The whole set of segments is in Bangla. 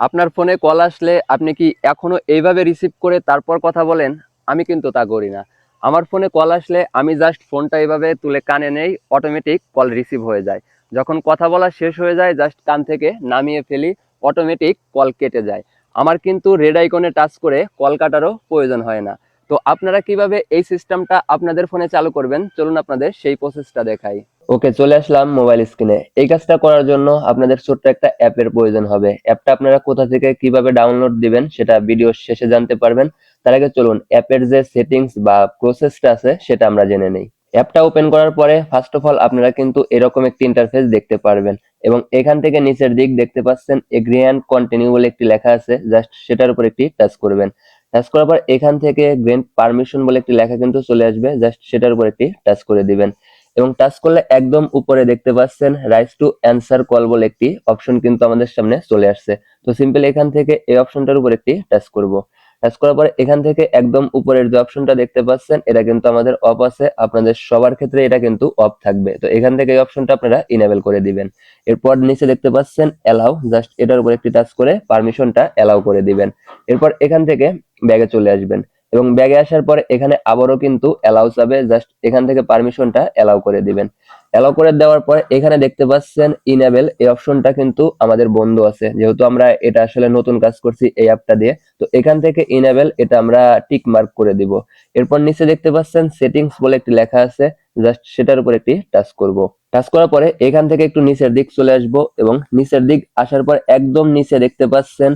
আপনার ফোনে কল আসলে আপনি কি এখনও এইভাবে রিসিভ করে তারপর কথা বলেন? আমি কিন্তু তা করি না। আমার ফোনে কল আসলে আমি জাস্ট ফোনটা এইভাবে তুলে কানে নেই অটোমেটিক কল রিসিভ হয়ে যায়। যখন কথা বলা শেষ হয়ে যায় জাস্ট কান থেকে নামিয়ে ফেলি অটোমেটিক কল কেটে যায়। আমার কিন্তু রেড আইকনে টাচ করে কল কাটারও প্রয়োজন হয় না। তো আপনারা কীভাবে এই সিস্টেমটা আপনাদের ফোনে চালু করবেন? চলুন আপনাদের সেই প্রসেসটা দেখাই। ওকে চলে আসলাম মোবাইল স্ক্রিনে এই কাজটা করার জন্য আপনাদের ছোট্ট একটা অ্যাপের প্রয়োজন হবে। অ্যাপটা আপনারা কোথা থেকে কীভাবে ডাউনলোড দিবেন সেটা ভিডিও শেষে জানতে পারবেন। তার আগে চলুন অ্যাপের যে সেটিংস বা প্রসেসটা আছে সেটা আমরা জেনে নেই। অ্যাপটা ওপেন করার পরে ফার্স্ট অফ অল আপনারা কিন্তু এরকম একটি ইন্টারফেস দেখতে পারবেন এবং এখান থেকে নিচের দিক দেখতে পাচ্ছেন এগ্রি অ্যান্ড কন্টিনিউ বলে একটি লেখা আছে। জাস্ট সেটার উপর একটি টাচ করবেন। টাচ করার পর এখান থেকে গ্রেন্ট পারমিশন বলে একটি লেখা কিন্তু চলে আসবে। জাস্ট সেটার উপর একটি টাচ করে দিবেন। এবং টাচ করলে একদম উপরে দেখতে পাচ্ছেন রাইস টু অ্যান্সার কল বলে একটি অপশন কিন্তু আমাদের সামনে চলে আসছে। তো সিম্পল এখান থেকে এই অপশনটার উপর একটি টাচ করব। টাচ করার পর এখান থেকে একদম উপরের যে অপশনটা দেখতে পাচ্ছেন, এটা কিন্তু আমাদের অফ আছে। আপনাদের সবার ক্ষেত্রে এটা কিন্তু অফ থাকবে। তো এখান থেকে এই অপশনটা আপনারা ইনেবল করে দিবেন। এরপর নিচে দেখতে পাচ্ছেন অ্যালাউ জাস্ট এটার উপর একটি টাচ করে পারমিশনটা অ্যালাউ করে দিবেন। এরপর এখান থেকে ব্যাগে চলে আসবেন। এবং ব্যাগে আসার পরে এখানে আবারও কিন্তু অ্যালাউ যাবে জাস্ট এখান থেকে পারমিশনটা অ্যালাউ করে দিবেন। অ্যালাউ করে দেওয়ার পরে এখানে দেখতে পাচ্ছেন ইনেবল এই অপশনটা কিন্তু আমাদের বন্ধ আছে। যেহেতু আমরা এটা আসলে নতুন কাজ করছি এই অ্যাপটা দিয়ে, তো এখান থেকে ইনেবল এটা আমরা টিক মার্ক করে দিব। এরপর নিচে দেখতে পাচ্ছেন সেটিংস বলে একটি লেখা আছে। জাস্ট সেটার উপর একটি টাচ করব। টাচ করার পরে এখান থেকে একটু নিচের দিক চলে আসব এবং নিচের দিক আসার পর একদম নিচে দেখতে পাচ্ছেন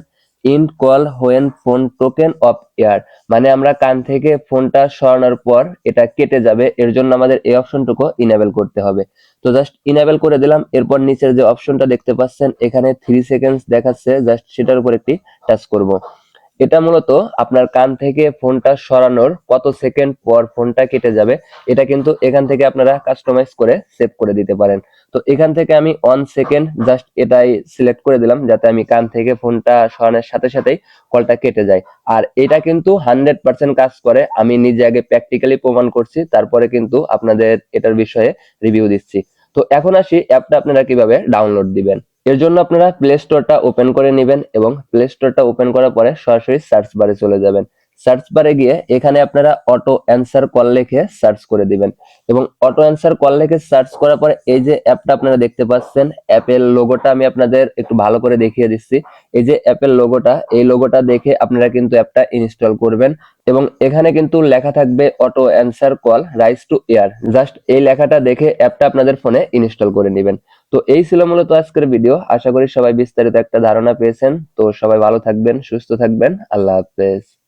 in call when phone taken off ear মানে আমরা কান থেকে ফোনটা সরানোর পর এটা কেটে যাবে। এর জন্য আমাদের এই অপশনটুকু ইনেবল করতে হবে। তো জাস্ট ইনেবল করে দিলাম। এরপর নিচের যে অপশনটা দেখতে পাচ্ছেন, এখানে থ্রি সেকেন্ডস দেখাচ্ছে। জাস্ট সেটার উপর একটি টাচ করব। এটা মূলত আপনার কান থেকে ফোনটা সরানোর কত সেকেন্ড পর ফোনটা কেটে যাবে, এটা কিন্তু এখান থেকে আপনারা কাস্টমাইজ করে সেভ করে দিতে পারেন। তো এখান থেকে আমি ওয়ান সেকেন্ড জাস্ট এটাই সিলেক্ট করে দিলাম, যাতে আমি কান থেকে ফোনটা সরানোর সাথে সাথেই কলটা কেটে যায়। আর এটা কিন্তু হান্ড্রেড পার্সেন্ট কাজ করে, আমি নিজে আগে প্র্যাকটিক্যালি প্রমাণ করছি, তারপরে কিন্তু আপনাদের এটার বিষয়ে রিভিউ দিচ্ছি। তো এখন আসি অ্যাপটা আপনারা কীভাবে ডাউনলোড দিবেন। এর জন্য আপনারা প্লে স্টোরটা ওপেন করে নেবেন এবং প্লে স্টোরটা ওপেন করার পরে সরাসরি সার্চ বারে চলে যাবেন। সার্চ বারে গিয়ে এখানে আপনারা অটো অ্যান্সার কল লিখে সার্চ করে দিবেন। এবং অটো অ্যান্সার কল লিখে সার্চ করার পরে এই যে অ্যাপটা আপনারা দেখতে পাচ্ছেন অ্যাপের লোগোটা আমি আপনাদের একটু ভালো করে দেখিয়ে দিচ্ছি। এই যে অ্যাপের লোগোটা এই লোগোটা দেখে আপনারা কিন্তু অ্যাপটা ইনস্টল করবেন। এবং এখানে কিন্তু লেখা থাকবে auto answer call raise to ear just এই লেখাটা দেখে অ্যাপটা আপনাদের ফোনে ইনস্টল করে নেবেন। তো এই ছিল মূলত আজকের ভিডিও আশা করি সবাই বিস্তারিত একটা ধারণা পেয়েছেন। তো সবাই ভালো থাকবেন, সুস্থ থাকবেন। আল্লাহ হাফেজ।